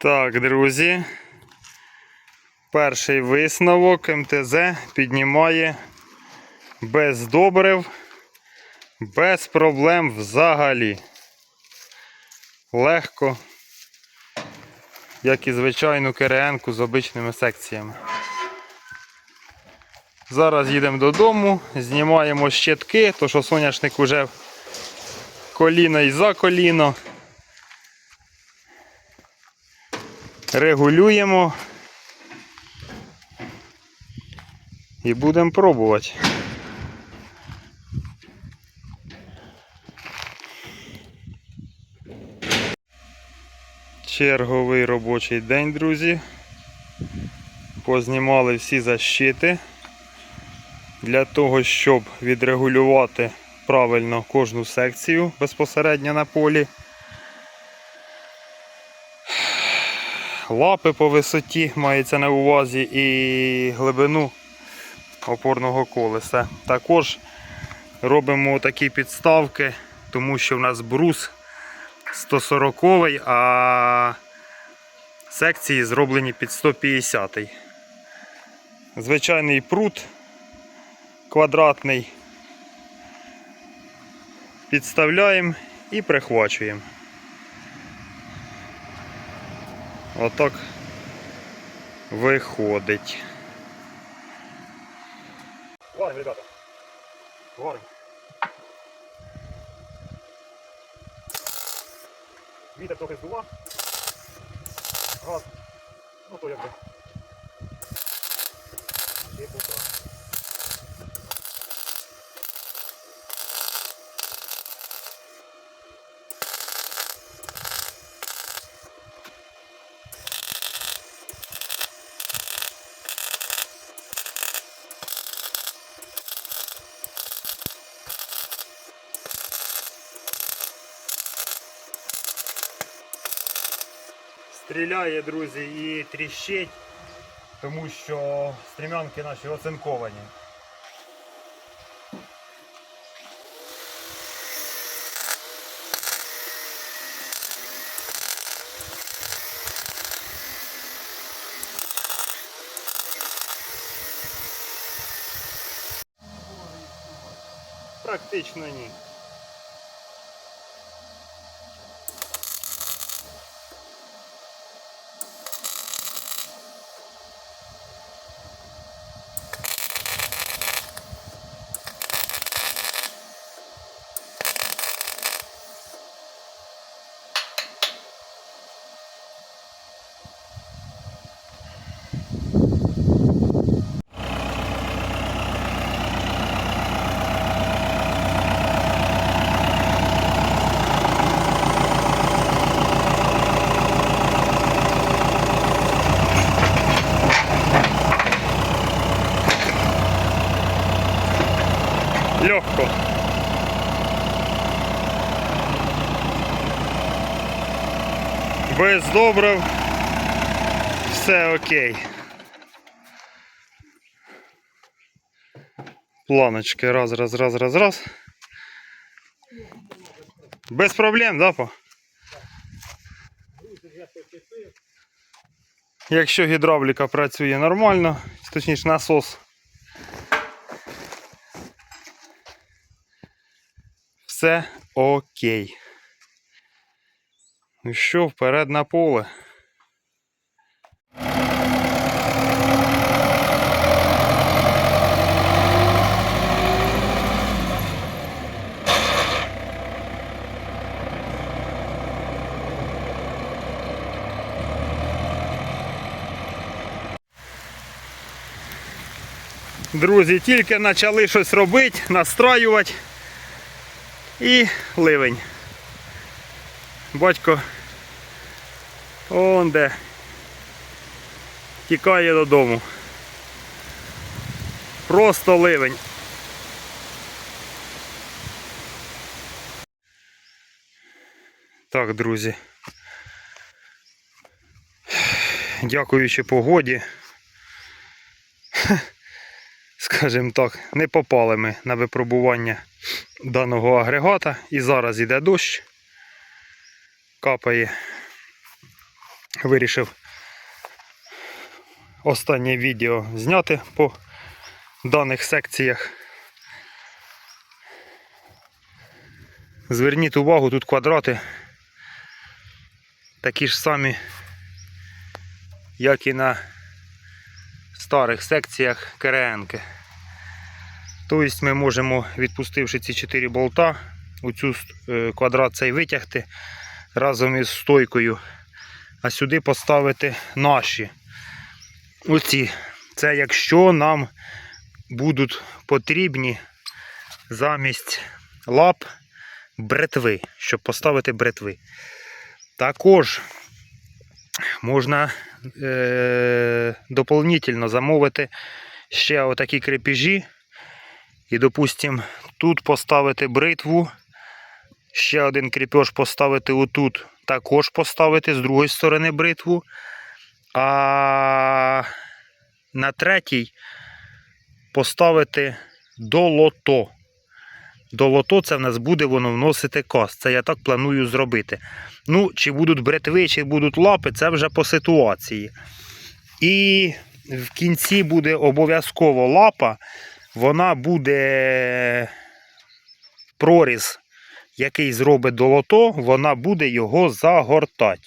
Так, друзі. Перший висновок МТЗ піднімає без добрив, без проблем взагалі. Легко, як і звичайну КРН-ку з обичними секціями. Зараз їдемо додому, знімаємо щитки, то що соняшник уже коліно і за коліно. Регулюємо і будемо пробувати. Черговий робочий день, друзі. Познімали всі защити для того, щоб відрегулювати правильно кожну секцію безпосередньо на полі. Лапи по висоті мається на увазі і глибину опорного колеса. Також робимо такі підставки, тому що в нас брус 140 а секції зроблені під 150 Звичайний прут квадратний. Підставляємо і прихвачуємо. Отак виходить. Варим, ребята. Варим. Вітер трохи здува. Газ. Ну то якби. Стріляє, друзі, і тріщить, тому що стрімянки наші оцинковані. Практично ні. Легко. Без добрив. Все окей. Планочки. Раз, раз, раз, раз, раз. Без проблем, да, по? Якщо гідравліка працює нормально, точніше насос. Все окей. Ну що, вперед на поле. Друзі, тільки почали щось робити, настраювати і ливень. Батько он де тікає додому. Просто ливень. Так, друзі. Дякуючи погоді. Скажімо так, не попали ми на випробування даного агрегата. І зараз йде дощ. Капає вирішив останнє відео зняти по даних секціях. Зверніть увагу, тут квадрати такі ж самі, як і на старих секціях КРНки. Тобто ми можемо, відпустивши ці 4 болта, у цю е, квадрат цей витягти разом із стойкою, а сюди поставити наші. Оці. Це якщо нам будуть потрібні замість лап бретви, щоб поставити бретви. Також можна е- доповнительно замовити ще отакі крепежі. І, допустим, тут поставити бритву, ще один кріпеж поставити отут, також поставити з другої сторони бритву. А на третій поставити долото. Долото це в нас буде воно вносити кас. Це я так планую зробити. Ну, чи будуть бритви, чи будуть лапи, це вже по ситуації. І в кінці буде обов'язково лапа, вона буде проріз, який зробить долото, вона буде його загортати.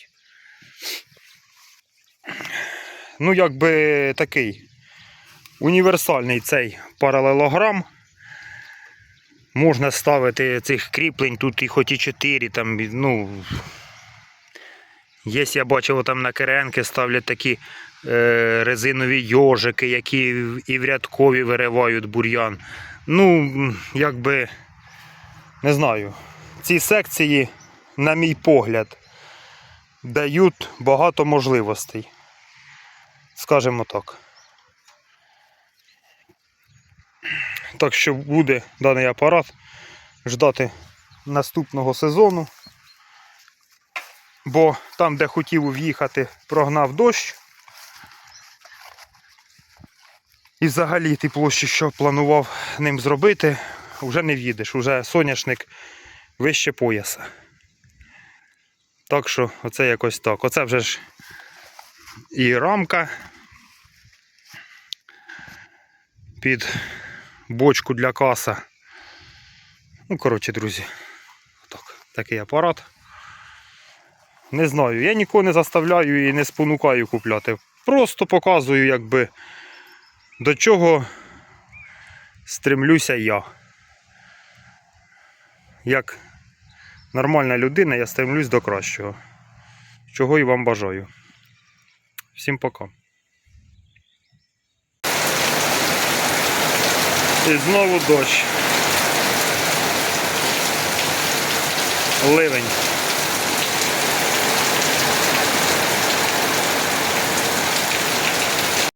Ну, якби такий універсальний цей паралелограм. Можна ставити цих кріплень, тут і хоч і 4, там, ну. Є, я бачив, там на керенки ставлять такі е, резинові йожики, які і в рядкові виривають бур'ян. Ну, якби, не знаю, ці секції, на мій погляд, дають багато можливостей. Скажімо так. Так що буде даний апарат ждати наступного сезону. Бо там, де хотів в'їхати, прогнав дощ. І взагалі ті площі, що планував ним зробити, вже не в'їдеш, вже соняшник вище пояса. Так що оце якось так. Оце вже ж і рамка під бочку для каса. Ну, коротше, друзі, так, такий апарат. Не знаю, я нікого не заставляю і не спонукаю купляти. Просто показую, якби до чого стремлюся я. Як нормальна людина, я стремлюсь до кращого. Чого і вам бажаю. Всім пока. І знову дощ. Ливень.